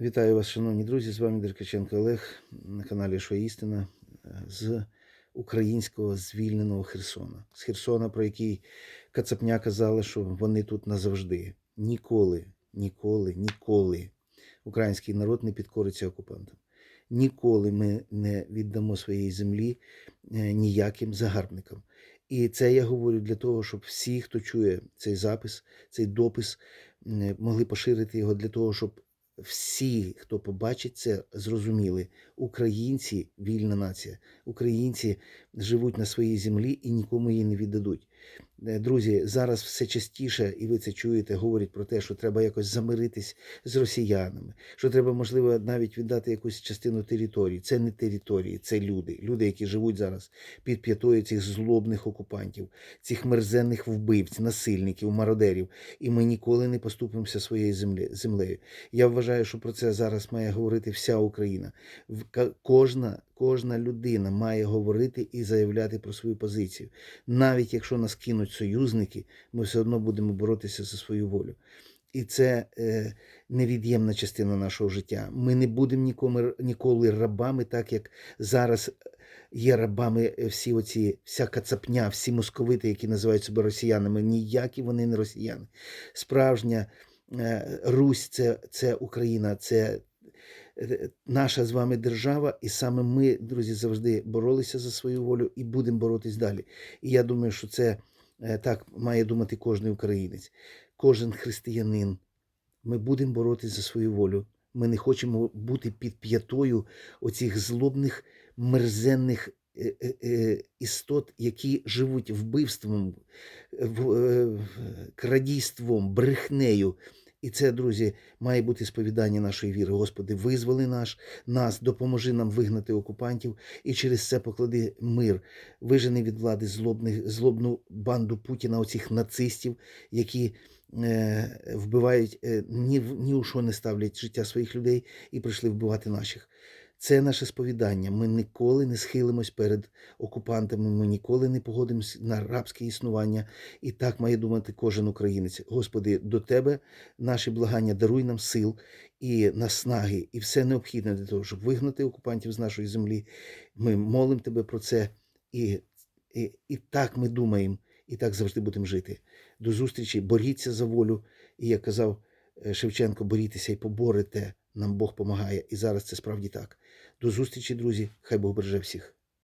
Вітаю вас, шановні друзі. З вами Деркаченко Олег на каналі Що Істина з українського звільненого Херсона. З Херсона, про який Кацапня казала, що вони тут назавжди. Ніколи, ніколи, ніколи український народ не підкориться окупантам. Ніколи ми не віддамо своєї землі е, ніяким загарбникам. І це я говорю для того, щоб всі, хто чує цей запис, цей допис, могли поширити його для того, щоб всі, хто побачить це, зрозуміли, українці вільна нація. Українці живуть на своїй землі і нікому її не віддадуть. Е, Друзі, зараз все частіше, і ви це чуєте, говорять про те, що треба якось замиритись з росіянами, що треба, можливо, навіть віддати якусь частину території. Це не території, це люди. Люди, які живуть зараз під п'ятою цих злобних окупантів, цих мерзенних вбивць, насильників, мародерів. І ми ніколи не поступимося своєю землею. Я вважаю, що про це зараз має говорити вся Україна. Кожна, кожна людина має говорити і заявляти про свою позицію. Навіть якщо нас кинуть союзники, ми все одно будемо боротися за свою волю. І це е, невід'ємна частина нашого життя. Ми не будемо нікому, ніколи рабами, так як зараз є рабами е, всі оці, вся кацапня, всі московити, які називають себе росіянами. Ніякі вони не росіяни. Справжня е, Русь це, це Україна, це е, наша з вами держава, і саме ми, друзі, завжди боролися за свою волю і будемо боротись далі. І я думаю, що це е, так має думати кожен українець, кожен християнин. Ми будемо боротися за свою волю. Ми не хочемо бути під п'ятою оцих злобних, мерзенних е, е, е, істот, які живуть вбивством, е, крадійством, брехнею. І це, друзі, має бути сповідання нашої віри. Господи, визволи наш, нас, допоможи нам вигнати окупантів і через це поклади мир, вижени від влади злобних, злобну банду Путіна, оцих нацистів, які е, вбивають, е, ні, ні у що не ставлять життя своїх людей і прийшли вбивати наших. Це наше сповідання. Ми ніколи не схилимось перед окупантами, ми ніколи не погодимось на рабське існування. І так має думати кожен українець. Господи, до Тебе наші благання даруй нам сил і наснаги, і все необхідне для того, щоб вигнати окупантів з нашої землі. Ми молимо Тебе про це, і, і, і так ми думаємо, і так завжди будемо жити. До зустрічі, боріться за волю. І як казав е, Шевченко, борітеся і поборете. Нам Бог помагає. І зараз це справді так. До зустрічі, друзі. Хай Бог береже всіх.